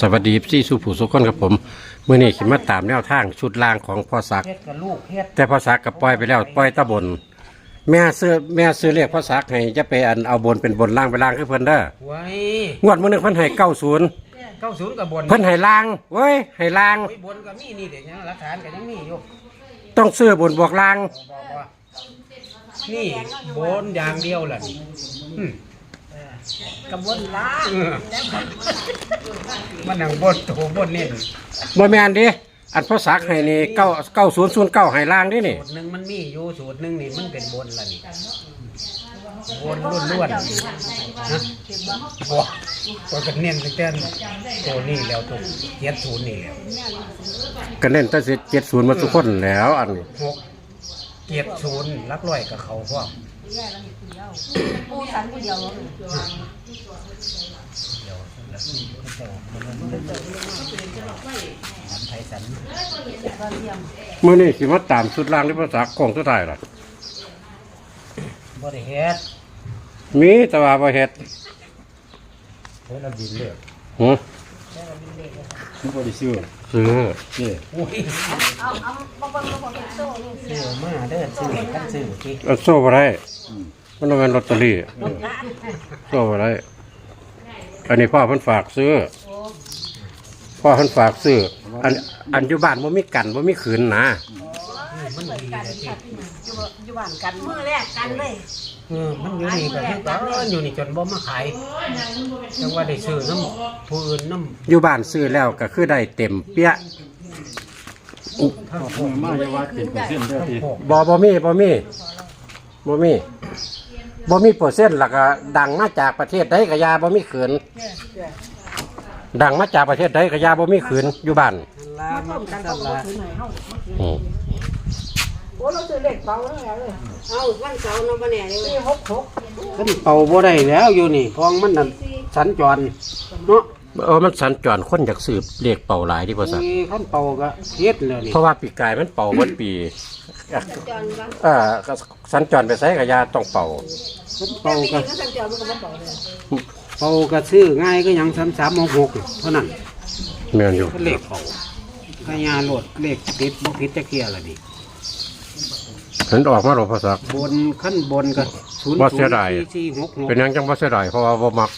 สวัสดีพี่สุผู้สุขคนครับผมเมื่อนี้ขิมาตามแนวทางชุดล่างของพ่อศักดิ์เฮ็ดกับลูกเฮ็ดแต่พ่อศักดิ์ก็ปล่อยไปแล้วปล่อยตะบน แม่ซื้อแม่ซื้อเรียกพ่อศักดิ์ให้จะไปอันเอาบนเป็นบนล่างไปล่างคือเพิ่นเด้อไว้งวดมื้อนึงเพิ่นให้เก้าศูนย์เก้าศูนย์กับบนเพิ่นให้ล่างเว้ยให้ล่างโอ้ยบนก็มีนี่เด็กยังหลักฐานก็ยังมีอยู่ต้องซื้อบนบวกล่างบอกว่านี่บนอย่างเดียวแหละนี่อืม กระบวนล้างเออมันหนังบนโถบนนี่บ่แม่นดิอันพ่อศักดิ์ให้นี่เก้าเก้าศูนย์ศูนย์เก้าให้ล่างดินี่สูตรหนึ่งมันมีอยู่สูตรหนึ่งนี่มันเป็นบนละนี่บนล้วนๆนะบอกตัวกันเน้นตั้งแต่ตัวนี้แล้วตัวเจ็ดศูนย์นี่แล้วก็เน้นตั้งแต่เจ็ดศูนย์มาทุกคนแล้วอันนี้หกเจ็ดศูนย์ลักร้อยกับเขาพวก ปูสันผู้เดียวไทยสันมื้อนี้สิมาตามชุดล่างที่พ่อศักดิ์ของสุดท้ายล่ะบริเฮ็ดมีแต่ว่าบ่เฮ็ดเฮ้ยเราบินเลยหือ นบริซื้อซื้อนี่อุ้ยเอาเอาบางคนบางคนเป็นโซ่นี่ซื้อมาเด้อซื้อกันซื้อที่เอาโซ่บ่ได้มันต้องเป็นลอตเตอรี่โซ่บ่ได้อันนี้พ่อเพิ่นฝากซื้อพ่อเพิ่นฝากซื้ออันอันอยู่บ้านบ่มีกันบ่มีขืนนะ มันดีเลยที่อยู่อยู่บ้านกันมือแรกกันเลยเออมันอยู่นี่ก็คือกันอยู่นี่จนบ่มาขายจังว่าได้ซื้อน้ำผู้อื่นน้อยู่บ้านซื้อแล้วก็คือได้เต็มเปี้ยทั้งพวกมาจะว่าเป็นเปอร์เซ็นต์เด้อที่บ่บ่มีบ่มีบ่มีบ่มีเปอร์เซ็นต์แล้วก็ดังมาจากประเทศใดก็ยาบ่มีขืนดังมาจากประเทศใดก็ยาบ่มีขืนอยู่บ้านลามกันก็ลาดถือหน่อยเฮา โอ้เราซื้อเลขเบาแล้วเลยเอาวันเสาร์เนาะบ่แน่เลยหกหกขึ้นเป่าบ่ได้แล้วอยู่นี่พองมันนั่นสัญจรเนาะเออมันสัญจรคนอยากสืบเลขเป่าหลายที่พ่อสักมีขั้นเป่าก็เฮ็ดเลยนี่เพราะว่าปีกายมันเป่าเบิดปีจอนว่าเออก็สัญจรไปไสกับยาต้องเป่าขั้นแต่เป่าปีก็ก็สัญจรมันก็บ่เบาเลยเป่าก็ซื้อง่ายก็ยังสามสามหกเท่านั้นแม่นอยู่ก็เลขเป่าก็ยาโหลดเลขติดบ่ผิดจะเกียร์ละดิ เห็นออกมาหรอพ่อสักบนขั้นบนก็ศูนย์บ่เสียดาย สี่หกหกเป็นหยังจังบ่เสียดายเพราะว่าบ่มัก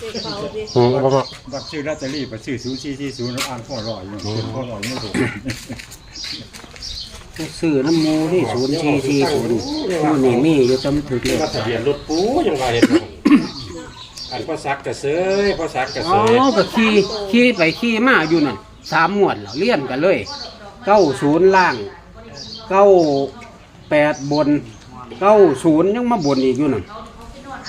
เลขเบาดิอืมบ่มักบัตรซื้อลอตเตอรี่ไปซื้อศูนย์สี่สี่ศูนย์แล้วอ่านพ่อรอยอยู่เป็นพ่อรอยไม่ถูกซื้อน้ำมูที่ศูนย์สี่สี่ศูนย์นี่มีอยู่จำถึกเลยทะเบียนรถปูยังว่าเฮ็ดอันพ่อสักก็เสยพ่อสักก็อ๋เสอย ก็ขี่ขี่ไปขี่มาอยู่นั่นสามหมวดแล้วเลี่ยนกันเลยเก้าศูนย์ล่าง เก้าแปดบนเก้าศูนย์ยังมาบนอีกอยู่นั่น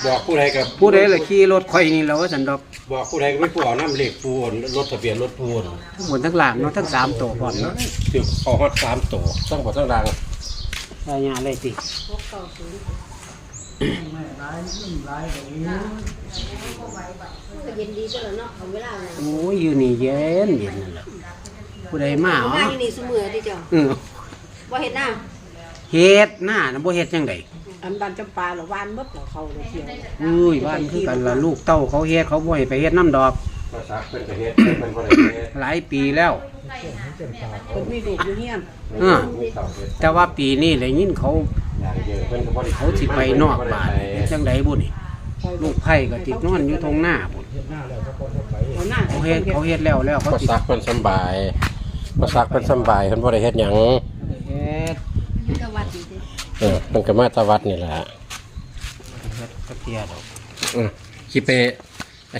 บอกผู้ใดกับผู้ใดละขี่รถข่อยนี่แล้วว่าสันดอกบอกผู้ใดก็ไม่ผู้เอาน้ำเลขปูนรถทะเบียนรถปูนทั้งบนทั้งล่างเนาะทั้งสามตัวก่อนเนาะคือเอาฮอดสามตัวต้องบ่ต้องดังรายงานเลยติก็เย็นดีจังเนาะเอาเวลาเลยโอ้ยอยู่นี่เย็นเย็นนั่นแหละผู้ใดมาเอาอ๋อมาอยู่นี่ซุมื้อที่เจ้าเออ บ่เฮ็ดน้เฮ็ดหน้านะบ่เฮ็ดจังไดำอันบ้านจำปาหรอวานมดเหรอเขาเลยเที่ยวอุ้ยบ้านคือกันล่ะลูกเต้าเขาเฮ็ดเขาบ่ให้ไปเฮ็ดน้ำดอก ภาษาเป็นประเทศเป็นประเทศหลายปีแล้ว เพิ่นมีลูกอยู่เฮียนเออแต่ว่าปีนี้ได้ยินเขาอย่างเดียวเป็นก็บ่ได้เขาสิไปนอกบ้านเฮ็ดจังไดบุนี่ลูกไผ่ก็ติดนอนอยู่ตรงหน้าบุนเอาหน้าเขาเฮ็ดเขาเฮ็ดแล้วแล้วเขาภาติด ษาเป็นสำบายภาษาเป็นสำบายเพิ่นบ่ได้เฮ็ดหยังเฮ็ดก็วัดดี เด้เออเพิ่นก็มาตะวัดนี่แหละเฮ็ดกระเทียดอกเออสิไป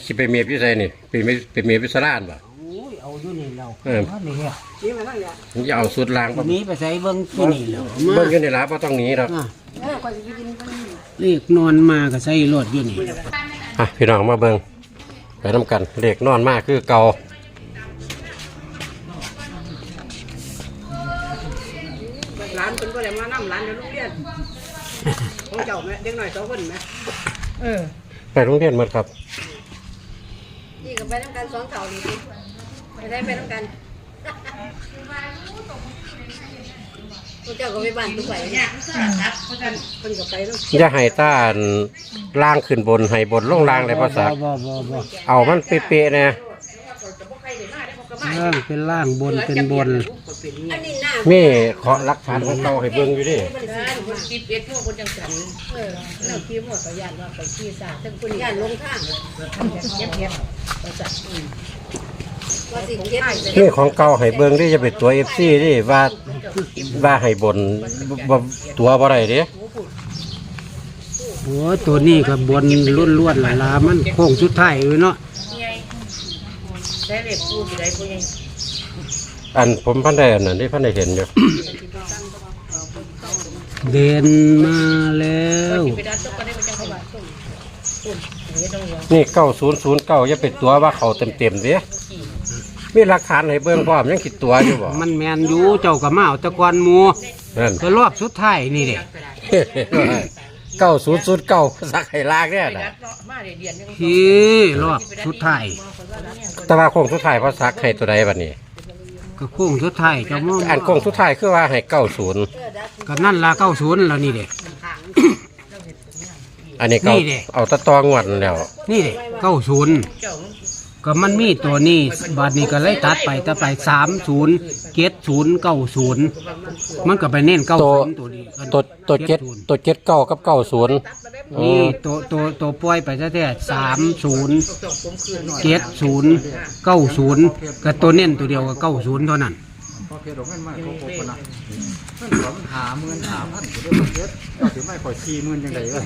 สิไปเมียพี่ไสนี่ไปเมียไปเมียพี่สลานบ่โอ้ยเอาอยู่นี่แล้วเออ ว่านี่เฮ็ดนี่มาทั้งอย่างมันจะเอาสุดล่างบ่วันนี้ไปใส่เบิ่งที่นี่แล้วมาเบิ่งอยู่นี่ล่ะบ่ต้องหนีดอก อะเออก็สิกินเพิ่นเลขนอนมาก็ใส่รถอยู่นี่ อะพี่น้องมาเบิ่งไปนํกันเลขนอนมากคือเก่า ของเจ้าแม่เด็กน้อยสองคนแม่เออไปโรงเรียนหมดครับนี่ก็ไปนำกันสองเท่านี่สิไปได้ไปนำกันพระเจ้าก็ไปบ้านทุกไปเนี่ยครับเพิ่นก็ไปเนาะอย่าให้ต้านล่างขึ้นบนให้บนลงล่างเลยภาษา บ่บ่บ่เอามันเป๊ะๆนะ ล่างเป็นล่างบนเป็นบนอันนี้หน้ามีขอหลักฐานของเก่าให้เบิ่งอยู่ดิคิดเอ็ดพวกคนจังสันเออเราคิดว่าเขาย่านว่าไปขี้สาทั้งคนย่านลงทางเก็บเก็บประจักษ์ว่าสิเก็บนี่ของเก่าให้เบิ่งดิจะเป็นตัว FC ดิว่าว่าให้บนบ่ตัวบ่ได้เด้โอ้ตัวนี้ก็บนล้วนๆล่ะลามันโค้งสุดท้ายเอ้ยเนาะ ได้เล็กพูดอะไรพวกนี้อันผมพันได้อันนั้นที่พันได้เห็นอยู่ เดินมาแล้วไปด้านตุ๊กก็ได้ไปจังเขาบ้านตุ้มตุ้มอย่างนี้ต้องหัวนี่เก้าศูนย์ศูนย์เก้าอย่าเป็นตัวว่าเขาเต็มเต็มๆดิมีหลักฐานให้เบิ่งพร้อมยังคิดตัวอยู่บ่มันแมนอยู่เจ้าก็มาเอาแตะกอนหมูนั่น ก็รอบสุดท้ายนี่เด้ เก้าศูนย์ศูนย์เก้าสักให้ลากเนี่ยนะมาเดียนยังพี่รอบสุดท้ายแต่ว่าโค้งสุดท้ายพอสักให้ตัวใดบัดนี้ ก็โค้งสุดท้ายเจ้ามองอันโค้งสุดท้ายคือว่าให้เก้าศูนย์ก็นั่นละเก้าศูนย์แล้วนี่เด้อันนี้เก้านี่ดิเอาตะตองวดนั่นแล้วนี่เด้เก้าศูนย์เจ้า ก็มันมีตัวนี้บาทนี้ก็เลยตัดไปตัดไปสามศูนย์เจ็ดศูนย์เก้าศูนย์มันก็ไปเน้นเก้าตัวศูนย์ตัวนี้ตัวตัวเจ็ด70ตัวเจ็ดเก้ากับเก้าศูนย์นี่ตัวตัวตัวปล่อยไปแท้ๆสามศูนย์เจ็ดศูนย์เก้าศูนย์ก็ตัวเน้นตัวเดียวก็เก้าศูนย์เท่านั้น พอเพชรเอาเงินมาให้เขาโกงนะเงินเขามันหาเงินหาพันก็ได้เพชรเราถือไม่ข่อยสี่หมื่นยังไงวะ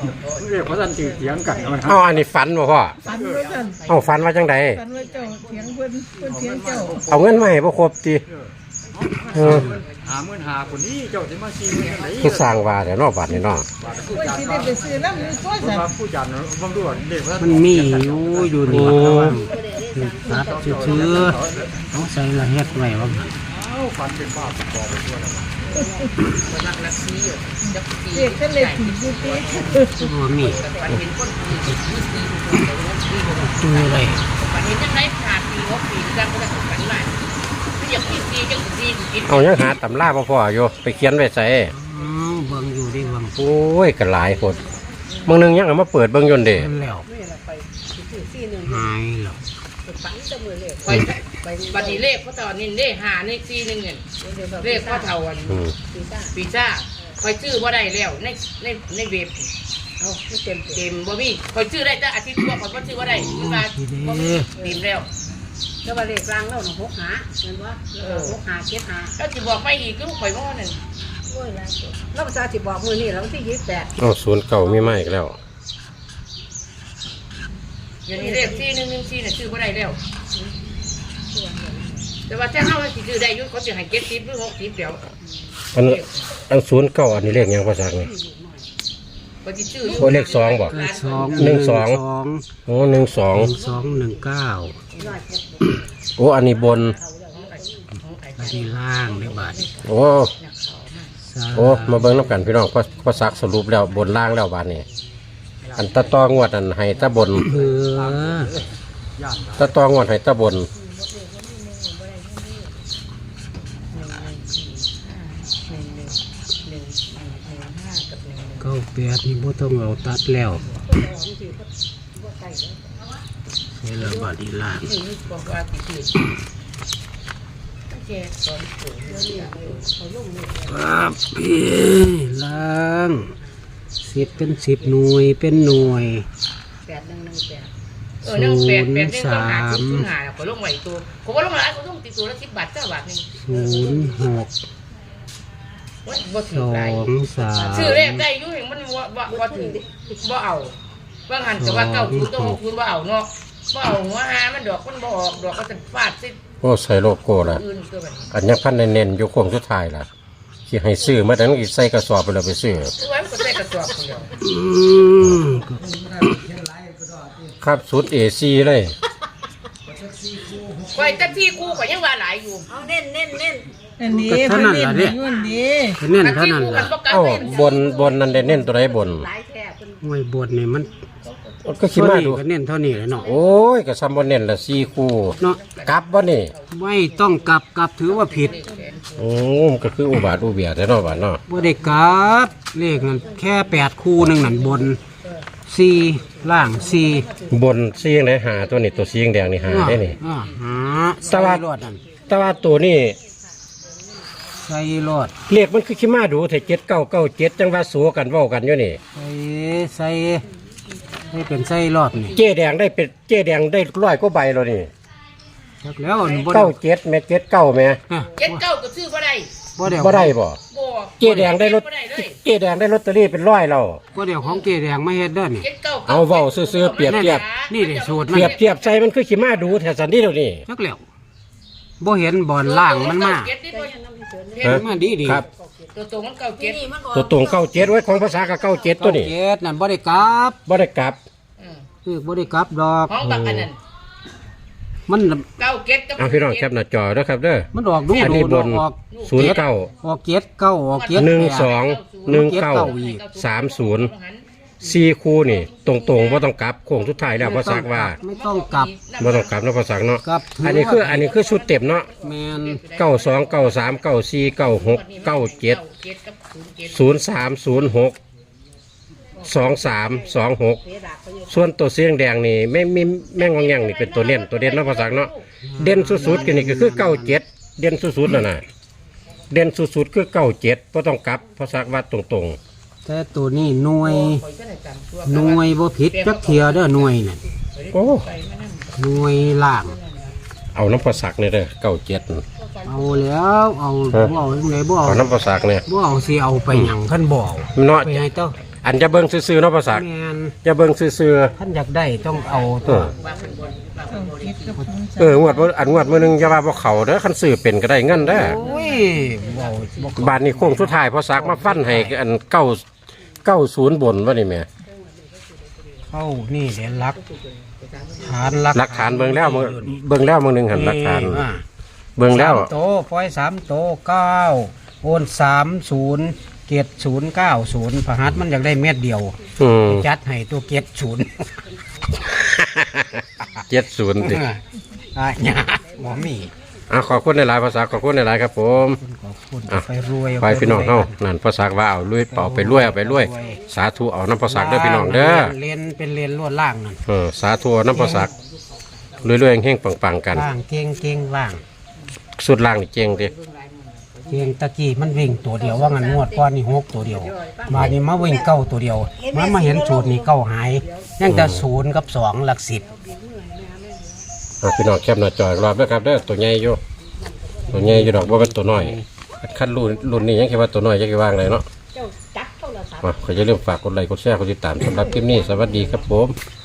เรียกเขาทันถือเถียงกันเอาไว้เอาอันนี้ฝันบ่พ่อฝันไว้กันเอาฝันว่าจังใดฝันไว้เจ้าเถียงเพิ่นเพิ่นเถียงเจ้าเอาเงินมาให้บ่ครบติเออหาเงินหาคนนี้เจ้าจะมาสี่หมื่นยังไงคือสร้างว่าแต่นอกบัดนี่เนาะผู้เพิ่นจัดสิได้ไปซื้อน้ำอยู่ตัวคนสัตว่าว์ผู้จัดบางด่วนเด็กว่ามันมีอยู่อยู่นี่ตัดซื้อๆเอาใส่ละเฮ็ดไว้ว่าเอ้า ฟันเป็นบ้าบอกไปทั่วแล้วเด็กก็เลยถีบอยู่ติบ่มีตัวอะไรวันนี้จะได้ผ่านปีหกปีจังก็ได้ฝันใหม่ไม่อยากปีปีจังปีกินเอายังหาตำราบ่ออยู่ไปเขียนไว้ใส่เบิ่งอยู่ดิเบิ่งโอ้ยก็หลายคนมึงนึงยังเอามาเปิดเบิ่งยนต์เด้มันแล้วหายแล้ว ไปไปบัดนี้เลขเขาตอนนี้เลขหาในซีหนึ่งเนี่ยเลขเขาเท่าอันอืมปีซ่าคอยชื่อว่าได้แล้วในในในเว็บเอาเต็มเต็มบ่มีคอยชื่อได้แต่อาทิตย์กว่าคอยก็ชื่อว่าได้คือว่าทีเด้บ่มีเต็มแล้ว แล้วว่าเลขกลางแล้วหนูหกหาเห็นว่าหกหาเจ็ดหาแล้วจะบอกไม่อีกก็ลูกข่อยว่านั่นแล้วภาษาที่บอกมือนี่แล้วที่ยี่สิบแปดเอาศูนย์เก่ามีมาอีกแล้วอย่างนี้เลขที่หนึ่งหนึ่งที่น่ะชื่อว่าได้แล้ว แต่ว่าถ้าเฮาสิชื่อได้อยุ่เขาจะให้เก็บทิปหรือหกทิปเดียวอันอันศูนย์เก่าอันนี้เลขหยังภาษานี่ก็สิชื่ออยู่โอ้เลขสองบ่ก็สองหนึ่งสองสอง โอ้หนึ่งสองหนึ่งสองหนึ่งเก้าโอ้อันนี้บน อันนี้ล่างในบาทโอ้สามโอ้มาเบิ่งน้ำกันพี่น้องพอพอสักสรุปแล้วบนล่างแล้วบานนี้อันตะตองวดอันให้ตะบนเออตะตองวดให้ตะบน เก้าแปดนี่บ่ต้องเอาตัดแล้วใช่ละบาทอีล่างบอกว่าสิชื่อแกสอนสูงครับพี่ล่างสิบเป็นสิบหน่วยเป็นหน่วยแปดหนึ่งหนึ่งแปดเออหนึ่งแปดแปดหนึ่งต้องหาศูนย์ศูนย์หาเขาลงไว้ตัวเขาก็ลงหลายเขาต้องติดตัวละสิบบาทเจ้าบาทหนึ่งศูนย์หก ว่าบ่ถืสออไรงสามชื่อแรกได้อยุ่งมันบ่บ่บ่ถือบ่เอาว่างันแต่ว่าเก้าศูนย์ต้องหกศูนย์บ่เอาเนาะบ่เอาหัวหามันดอกมันบ่ออกดอกก็จะฟาดสิโอ้ใส่โลโก้ละอื่นคือแบบอันยังพันเน้นๆอยู่โค้งสุดท้ายล่ะที่ให้ซื้อมาแต่ต้องอีกใส่กระสอบไปเลยไปซื้อตัวมันก็ใส่กระสอบคนเดียวอืมก็ครับสุดเอซีเลยคอยจัที่คู่ก็ยังว่าหลายอยู่เอาเน้นเน้นเน้น อันนี้เพิ่นเน้นให้อยู่อันนี้ก็เน้นจัเท่าที่นั้นคู่กัล่ะนบ่กล้าเอ้าเล่นบนบนนั่นเน้นตัวใดบนหลายแท้เพิ่นห้วยบดนี่มันก็คิดมาดูก็เน้นเท่านี้แหละเนาะโอ้ยก็ซ้ำบ่เน้นละ4คู่เนาะกลับบ่นี่ไม่ต้องกลับกลับถือว่าผิดโอ้มันก็คืออุบาทอุเบียดแต่เนาะบาดเนาะบ่ได้กลับเลขนั่นแค่แปดคู่หนึงนั่นบนสี่ล่างสี่บนสียงไหนหาตัวนี้ตัวสียงแดงนี่หาได้นี่ อ่าหาแต่ว่าใส่รถนั่นแต่ว่าตัวนี้ใส่รถเลขมันคือขี้มาดูแต่7997จังว่าสัวกันเว้ากันอยู่นี่ ใส่ใส่ให้เป็นใส่รถนี่เจ๊แดงได้เป็นเจ๊แดงได้ร้อยกว่าใบแล้วนี่จักแล้วบ่ได้เก้าเจ็ดแม่เจ็ดเก้าแม่ฮะเจ็ดเก้าก็ซื้อบ่ได้บ่ได้บ่ได้บ่บ่เจ๊แดงได้รถบ่ได้เลยเจ๊แดงได้ลอตเตอรี่เป็นร้อยแล้ว บ่ได้ของเกแดงมาเฮ็ดเด้อนี่ เจ็ดเก้าเอาเว้าซื่อๆเปรียบเทียบ นี่ดิสูตรเปรียบเทียบใจมันคือขี้มาดูแถวสันนี่เดี๋ยวนี้จักแล้วบ่เห็นบอลล่างมันมาเจ็ดนี่บ่ เห็นมาดีดีครับตัวตรงมันเก้าเจ็ดตัวตรงเก้าเจ็ดไว้ของภาษากับเก้าเจ็ดตัวนี้เจ็ดนั่นบ่ได้กลับบ่ได้กลับอืมคือบ่ได้กลับดอกของบักอันนั้นมันเก้าเจ็ดกับเอาพี่น้องแคปหน้าจอเด้อครับเด้อมันออกดูอันดูนี้บดอนกออกศูนย์เก้าออกเจ็ดเก้าออกเจ็ดหนึ่งแปดสองหนึ่งเก้าอีกสามศูนย์ สี่คู่นี่ ตรงๆว่าต้องกลับโค้งสุดท้ายแล้วภาษาว่าไม่ต้องกลับว่าต้องกลับเนาะภาษาเนาะกลับอันนี้คืออันนี้คือชุดเต็มเนาะแมนเก้าสองเก้าสามเก้าสี่เก้าหกเก้าเจ็ดเจ็ดกับศูนย์เจ็ดศูนย์สามศูนย์หกสองสามสองหกส่วนตัวเสียงแดงนี่แม่มีแม่งองแงงนี่เป็นตัวเด่นตัวเด่นเนาะภาษาเนาะเด่นสุดๆกันนี่ก็คือเก้าเจ็ดเด่นสุดๆน่ะนะเด่นสุดๆคือเก้าเจ็ดก็ต้องกลับภาษาว่าตรง แต่ตัวนี้หน่วยหน่วยบ่ผิดจักเทียเด้อหน่วยนั่นๆโอ้ หน่วยล่าง เอาน้ำภาษาเนี่ยเด้อเก้าเจ็ดเอาแล้วเอาบ่เอาจังไดบ่เอาเอาน้ำภาษาเนี่ยบ่เอาสิเอาไปหยังคันบ่เอาเนาะไปให้เต้าอันจะเบิ่งซื่อๆเนาะภาษาแม่นจะเบิ่งซื่อท่านอยากได้ต้องเอาๆเอตัวอเอองวดบ่อันงวดมื้อหนึงอย่าว่าบ่เข้าเด้อคันซื้อเป็นก็ได้เงินเด้อโอ้ยบ่บ่บาทนี้โค้งสุดท้ายพอสักมาฟันให้อันเก้า เก้าศูนย์บนว่านี่แม่เข้านี่เดี๋ยวลักฐานลักหลักฐานเบิ่งแล้วมึงเบิ่งแล้วมึงหนึ่งหันหลักฐาน อ่เบิ่งแล้ว สามโตปล่อยสามโตเก้าโอนสามศูนย์เกตศูนย์เก้าศูนย์พหัสมันอยากได้เม็ดเดียว อืมจัดให้ตัวเกตศูนย์เจ็ดศูนย์ดิอะหยาหมอมี อะขอบคุณในหลายภาษาขอบคุณในหลายครับผมขอบคุณอะไปรวยไปพี่น้องเฮานั่นภาษาว่าเอาลุยเป่าไปรวยเอาไปรวย สาธุเอาน้ำภาษาเด้อพี่น้องเด้อเลนเป็นเลนลวดล่างนั่นเออสาธุเอาน้ำภาษารวยๆเฮงๆปังๆกันล่างเก่งเก่งล่าง สุดล่างนี่เจ๋งดิเก่งตะกี้มันวิ่งตัวเดียวว่างันงวดก้อนนี่หกตัวเดียว มานี่มาวิ่งเก้าตัวเดียวมามาเห็นสูตรนี่เก้าหายยังแต่ศูนย์กับสองหลักสิบ อะพี่น้องแคปหน้าจออีกรอบเด้อครับเด้อตัวใหญ่อยู่ตัวใหญ่อยู่ดอกบ่เป็นตัวน้อยคันรุ่นรุ่นนี้ยังคิดว่าตัวน้อยจะคิดว่างเลยเนาะเจ้าจับโทรศัพท์ มาขอจะเริ่าลืมฝากกดไลค์กดแชร์กดติดตามสำหรับคลิปนี้สวัสดีครับผมเ